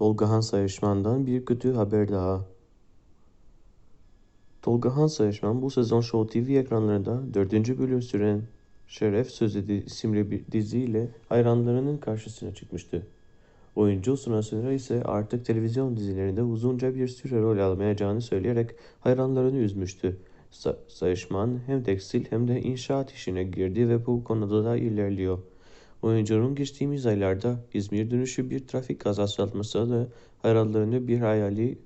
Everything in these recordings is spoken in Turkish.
Tolga Sayışman'dan bir kötü haber daha. Tolga Sayışman bu sezon Show TV ekranlarında 4. bölüm süren Şeref Sözü isimli bir diziyle hayranlarının karşısına çıkmıştı. Oyuncu sonra ise artık televizyon dizilerinde uzunca bir süre rol almayacağını söyleyerek hayranlarını üzmüştü. Sa Sayışman hem tekstil hem de inşaat işine girdi ve bu konuda da ilerliyor. Oyuncunun geçtiğimiz aylarda İzmir dönüşü bir trafik kazası atması da hayranlarını bir hayali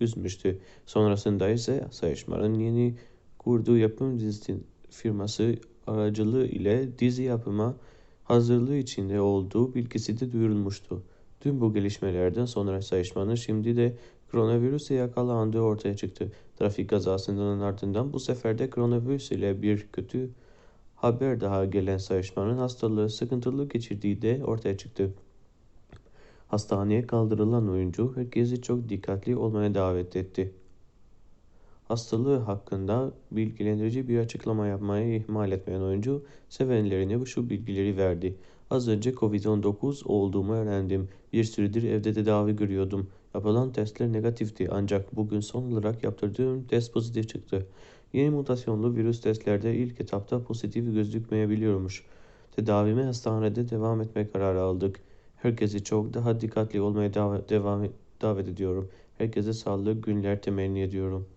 üzmüştü. Sonrasında ise Sayışman'ın yeni kurduğu yapım dizisi firması aracılığı ile dizi yapıma hazırlığı içinde olduğu bilgisi de duyurulmuştu. Tüm bu gelişmelerden sonra Sayışman'ın şimdi de koronavirüse yakalandığı ortaya çıktı. Trafik kazasından ardından bu sefer de koronavirüs ile bir kötü haber daha gelen Sayışman'ın hastalığı sıkıntılı geçirdiği de ortaya çıktı. Hastaneye kaldırılan oyuncu herkesi çok dikkatli olmaya davet etti. Hastalığı hakkında bilgilendirici bir açıklama yapmayı ihmal etmeyen oyuncu sevenlerine şu bilgileri verdi. Az önce Covid-19 olduğumu öğrendim. Bir süredir evde tedavi görüyordum. Yapılan testler negatifti ancak bugün son olarak yaptırdığım test pozitif çıktı. Yeni mutasyonlu virüs testlerde ilk etapta pozitif gözükmeyebiliyormuş. Tedavime hastanede devam etme kararı aldık. Herkesi çok daha dikkatli olmaya davet, devam, davet ediyorum. Herkese sağlıklı günler temenni ediyorum.